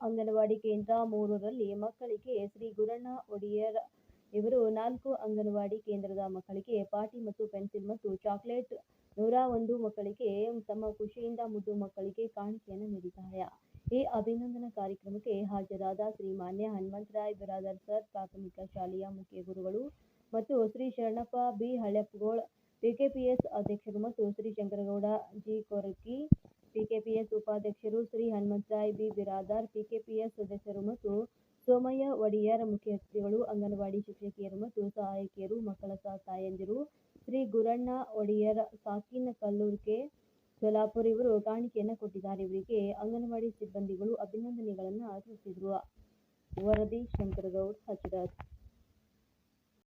ಹದಿಮೂರರಲ್ಲಿ ಮಕ್ಕಳಿಗೆ ಶ್ರೀ ಗುರಣ್ಣ ಒಡೆಯರ್ ಇವರು ನಾಲ್ಕು ಅಂಗನವಾಡಿ ಕೇಂದ್ರದ ಮಕ್ಕಳಿಗೆ ಪಾಟಿ ಮತ್ತು ಪೆನ್ಸಿಲ್ ಮತ್ತು ಚಾಕ್ಲೇಟ್ ನೂರ ಒಂದು ಮಕ್ಕಳಿಗೆ ತಮ್ಮ ಖುಷಿಯಿಂದ ಮುದ್ದು ಮಕ್ಕಳಿಗೆ ಕಾಣಿಕೆಯನ್ನು ನೀಡಿದ್ದಾರೆ. ಈ ಅಭಿನಂದನಾ ಕಾರ್ಯಕ್ರಮಕ್ಕೆ ಹಾಜರಾದ ಶ್ರೀ ಮಾನ್ಯ ಹನುಮಂತರಾಯ್ ಬಿರಾದರ್ ಸರ್ ಪ್ರಾಥಮಿಕ ಶಾಲೆಯ ಮುಖ್ಯ ಗುರುಗಳು ಮತ್ತು ಶ್ರೀ ಶರಣಪ್ಪ ಬಿ ಹಳ್ಳೆಪ್ಪಗೋಳ್ ಪಿಕೆಪಿಎಸ್ ಅಧ್ಯಕ್ಷರು ಮತ್ತು ಶ್ರೀ ಶಂಕರಗೌಡ ಜಿ ಕೊರಕಿ ಪಿಕೆಪಿಎಸ್ ಉಪಾಧ್ಯಕ್ಷರು ಶ್ರೀ ಹನುಮಂತರಾಯ್ ಬಿ. ಬಿರಾದಾರ್, ಪಿಕೆಪಿಎಸ್ ಸದಸ್ಯರು ಮತ್ತು ಸೋಮಯ್ಯ ಒಡೆಯರ್ ಮುಖ್ಯ ಅತಿಥಿಗಳು ಅಂಗನವಾಡಿ ಶಿಕ್ಷಕಿಯರು ಮತ್ತು ಸಹಾಯಕಿಯರು, ಮಕ್ಕಳ ತಾಯಂದಿರು ಶ್ರೀ ಗುರಣ್ಣ ಒಡೆಯರ್, ಸಾಕಿನ ಕಲ್ಲೂರ್ಕೆ, ಸೊಲಾಪುರ್ ಇವರು ಕಾಣಿಕೆಯನ್ನು ಕೊಟ್ಟಿದ್ದಾರೆ. ಇವರಿಗೆ ಅಂಗನವಾಡಿ ಸಿಬ್ಬಂದಿಗಳು ಅಭಿನಂದನೆಗಳನ್ನು ತಿಳಿಸಿದರು. ವರದಿ ಶಂಕರಗೌಡ್ ಹಚ್ಡದ್